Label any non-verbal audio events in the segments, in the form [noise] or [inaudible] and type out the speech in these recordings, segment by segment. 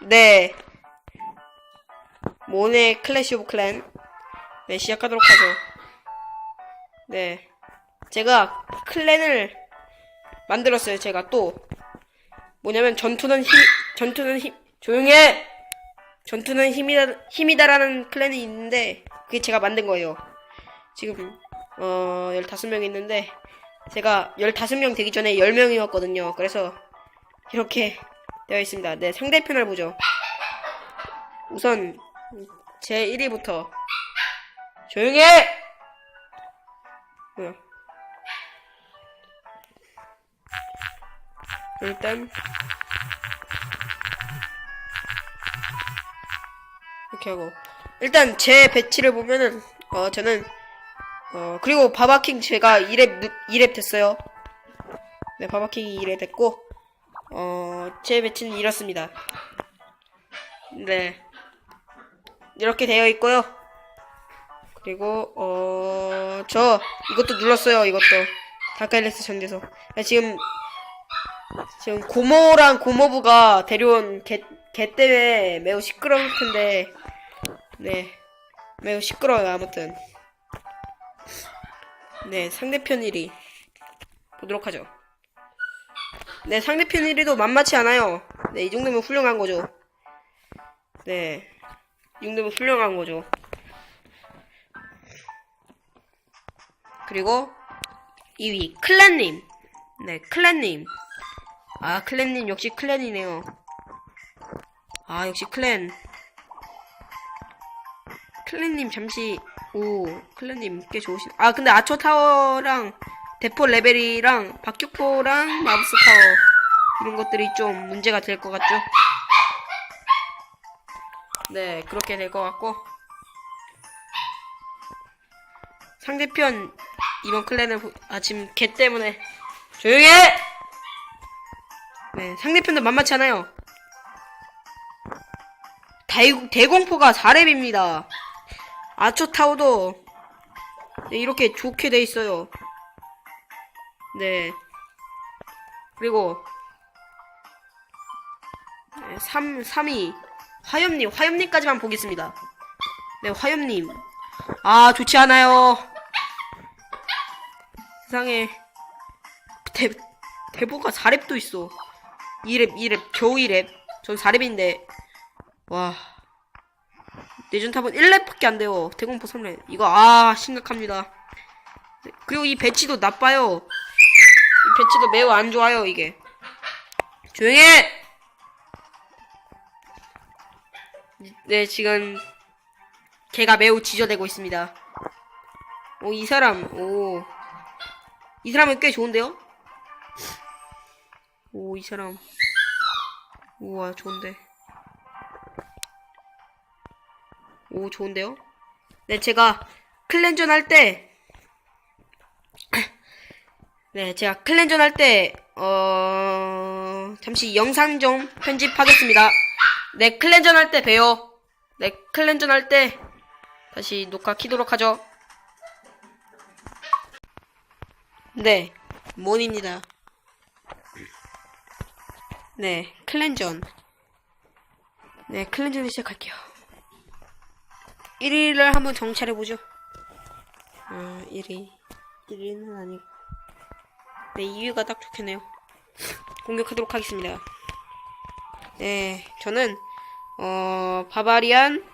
네. 모네 클래시 오브 클랜. 네, 시작하도록 하죠. 네. 제가 클랜을 만들었어요, 제가 또. 뭐냐면, 전투는 힘, 전투는 힘, 조용해! 전투는 힘이다, 힘이다라는 클랜이 있는데, 그게 제가 만든 거예요. 지금, 어, 15명 있는데, 제가 15명 되기 전에 10명이었거든요. 그래서, 이렇게 되어 있습니다. 네, 상대편을 보죠. 우선, 제 1위부터. 조용해! 뭐야. 일단, 이렇게 하고. 일단, 제 배치를 보면은, 어, 저는, 어, 그리고 바바킹 제가 2렙, 2렙 됐어요. 네, 바바킹이 2렙 됐고, 어, 제 배치는 이렇습니다. 네. 이렇게 되어 있고요. 그리고, 어, 저, 이것도 눌렀어요, 이것도. 다카일레스 전대서. 네, 지금, 지금 고모랑 고모부가 데려온 개, 개 때문에 매우 시끄러울 텐데, 네. 매우 시끄러워요, 아무튼. 네, 상대편 1위. 보도록 하죠. 네, 상대편 1위도 만만치 않아요. 네, 이 정도면 훌륭한 거죠. 네. 이 정도면 훌륭한 거죠. 그리고 2위, 클랜님. 네, 클랜님. 아, 클랜님 역시 클랜이네요. 아, 역시 클랜. 클랜님 잠시, 오, 클랜님 꽤 좋으신, 아, 근데 아초 타워랑 대포 레벨이랑 박격포랑 마법스 타워 이런 것들이 좀 문제가 될 것 같죠? 네, 그렇게 될 것 같고 상대편 이번 클랜을 보- 아 지금 개 때문에 조용히 해! 네, 상대편도 만만치 않아요. 대, 대공포가 4렙입니다. 아초 타워도 네, 이렇게 좋게 돼 있어요. 네. 그리고 네, 3, 3위 화염님, 화염님까지만 보겠습니다. 네, 화염님. 아, 좋지 않아요. 세상에 대, 대보가 4렙도 있어. 2렙, 2렙, 겨우 2렙. 전 4렙인데 와. 내전탑은 1렙밖에 안 돼요. 대공포 3렙. 이거 아, 심각합니다. 네, 그리고 이 배치도 나빠요. 이 배치도 매우 안 좋아요, 이게. 조용히 해! 네, 지금, 걔가 매우 지저대고 있습니다. 오, 이 사람, 오. 이 사람은 꽤 좋은데요? 오, 이 사람. 우와, 좋은데. 오, 좋은데요? 네, 제가 클랜전 할 때, 네, 제가 클랜전 할 때, 어, 잠시 영상 좀 편집하겠습니다. 네, 클랜전 할 때 봬요. 네, 클랜전 할 때 다시 녹화 키도록 하죠. 네, 몬입니다. 네, 클랜전. 네, 클랜전을 시작할게요. 1위를 한번 정찰해보죠. 아, 1위. 1위는 아니고. 네, 2위가 딱 좋겠네요. 공격하도록 하겠습니다. 네, 저는, 어, 바바리안,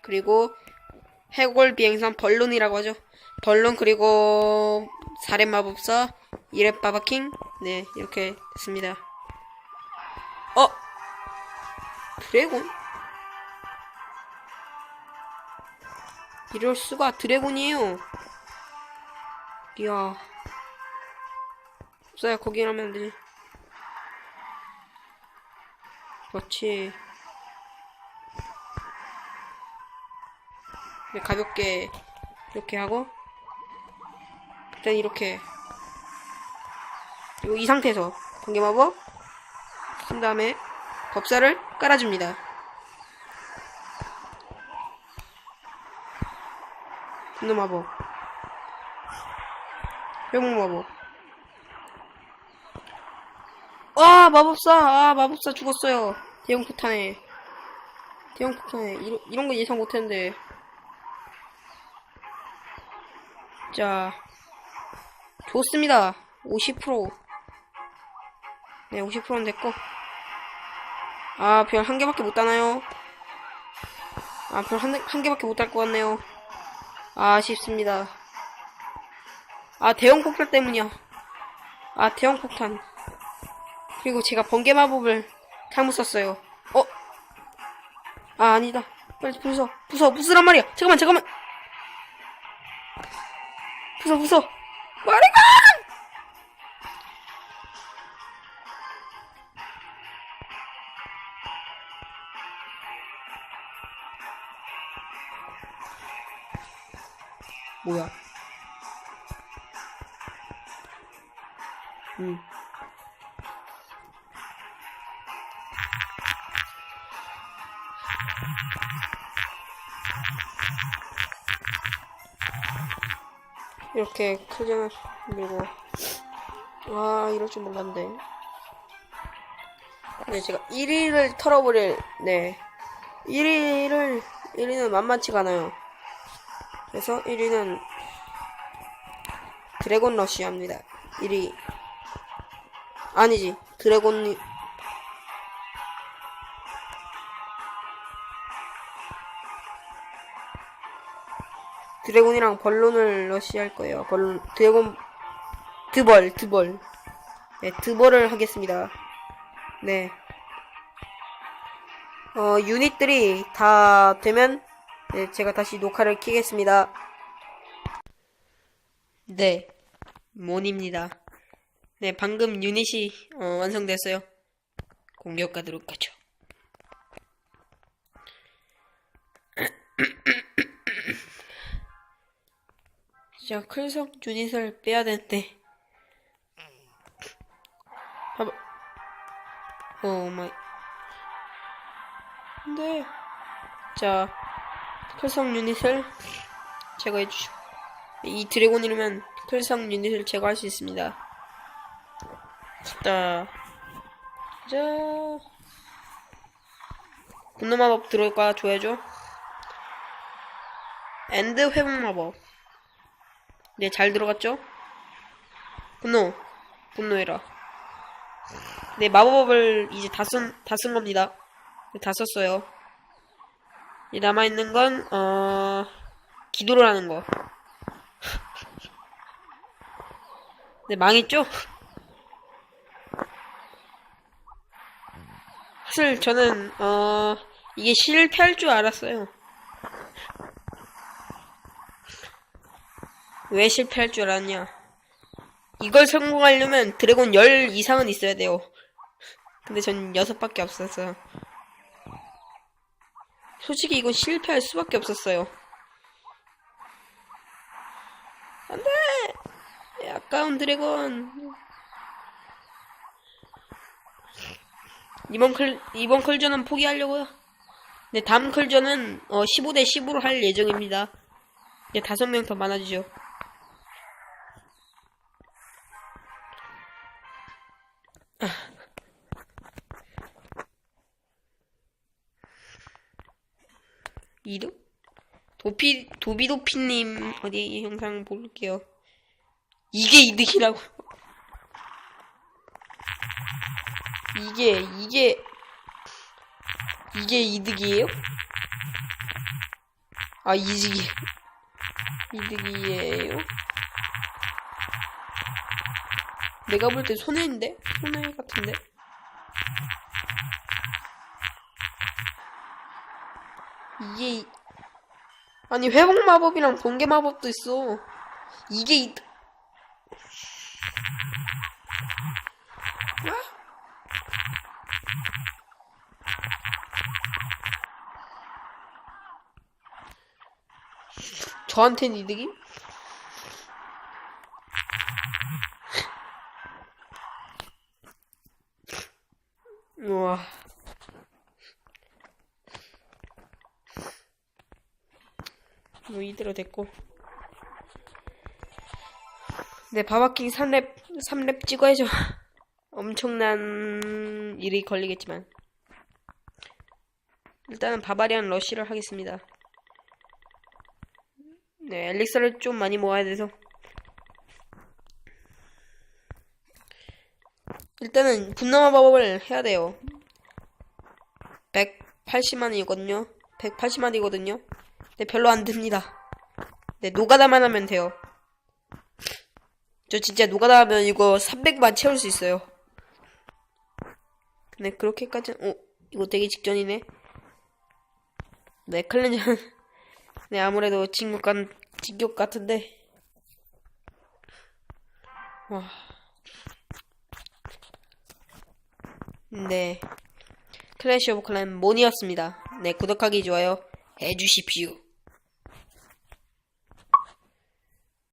그리고 해골 비행선 벌룬이라고 하죠. 벌룬, 그리고 사렘 마법사, 이랩 바바킹, 네, 이렇게 됐습니다. 어? 드래곤? 이럴 수가 드래곤이에요. 이야. 없어요. 거기 하면 안 되지. 그렇지. 네, 가볍게 이렇게 하고 일단 이렇게 그리고 이 상태에서 번개마법 쓴 다음에 법사를 깔아줍니다. 분노 마법 회복 마법 와 마법사. 아 마법사 죽었어요. 대형 폭탄에. 대형 폭탄에. 이런, 이런 거 예상 못했는데. 자. 좋습니다. 50%네 50%는 됐고. 아 별 한 개밖에 못 따나요? 아 별 한 한 개밖에 못 딸 것 같네요. 아, 아쉽습니다. 아 대형 폭탄 때문이야. 아 대형 폭탄 그리고 제가 번개 마법을 잘못 썼어요. 어? 아 아니다. 빨리 부숴 부숴 부수란 말이야. 잠깐만 잠깐만. 부숴 부숴 마리가 뭐야? 음 이렇게 크게 밀고. 와 이럴 줄 몰랐는데 네 제가 1위를 털어버릴 네. 1위를 1위는 만만치가 않아요. 그래서 1위는 드래곤 러쉬합니다. 1위. 아니지. 드래곤 드래곤이랑 벌론을 러시할 거예요. 벌론, 드래곤, 드벌, 드벌. 네, 드벌을 하겠습니다. 네. 어, 유닛들이 다 되면, 네, 제가 다시 녹화를 키겠습니다. 네. 몬입니다. 네, 방금 유닛이, 어, 완성됐어요. 공격 가도록 하죠. 자, 클석 유닛을 빼야 되는데. 봐봐. 오 마이. 네. 자, 클석 유닛을 제거해 주시고. 이 드래곤 이르면 클석 유닛을 제거할 수 있습니다. 자, 자. 분노 마법 들어올까 줘야죠. 엔드 회복 마법. 네, 잘 들어갔죠? 분노. 분노해라. 네, 마법을 이제 다 쓴, 다 쓴 겁니다. 네, 다 썼어요. 이 남아있는 건, 어, 기도를 하는 거. [laughs] 네, 망했죠? 사실 저는, 어, 이게 실패할 줄 알았어요. 왜 실패할 줄 알았냐? 이걸 성공하려면 드래곤 10 이상은 있어야 돼요. 근데 전 6밖에 없었어요. 솔직히 이건 실패할 수밖에 없었어요. 안 돼! 아까운 드래곤. 이번 클, 이번 클전은 포기하려고요. 네, 다음 클전은, 어, 15대 10으로 할 예정입니다. 이제 다섯 명더 많아지죠. 이도? 도피, 도비도피님, 어디 영상 볼게요. 이게 이득이라고. 이게, 이게, 이게 이득이에요? 아, 이득이, 이득이에요? 내가 볼 때 손해인데? 손해 같은데? 이게 이- 아니 회복 마법이랑 번개 마법도 있어. 이게 이... 저한텐 이득이? 우와. 뭐 이대로 됐고 네 바바킹 3렙 3렙 찍어야죠 [laughs] 엄청난 일이 걸리겠지만 일단은 바바리안 러쉬를 하겠습니다. 네, 엘릭서를 좀 많이 모아야 돼서. 일단은 분노 마법을 해야 돼요. 180만이거든요. 180만이거든요. 네, 별로 안 듭니다. 네, 노가다만 하면 돼요. 저 진짜 노가다 하면 이거 300만 채울 수 있어요. 네, 그렇게까지, 어, 이거 되게 직전이네. 네, 클렌전. [laughs] 네, 아무래도 같, 진격 같은데. 와. 네. 클래시 오브 클랜 모니였습니다. 네, 구독하기, 좋아요 해주십시오.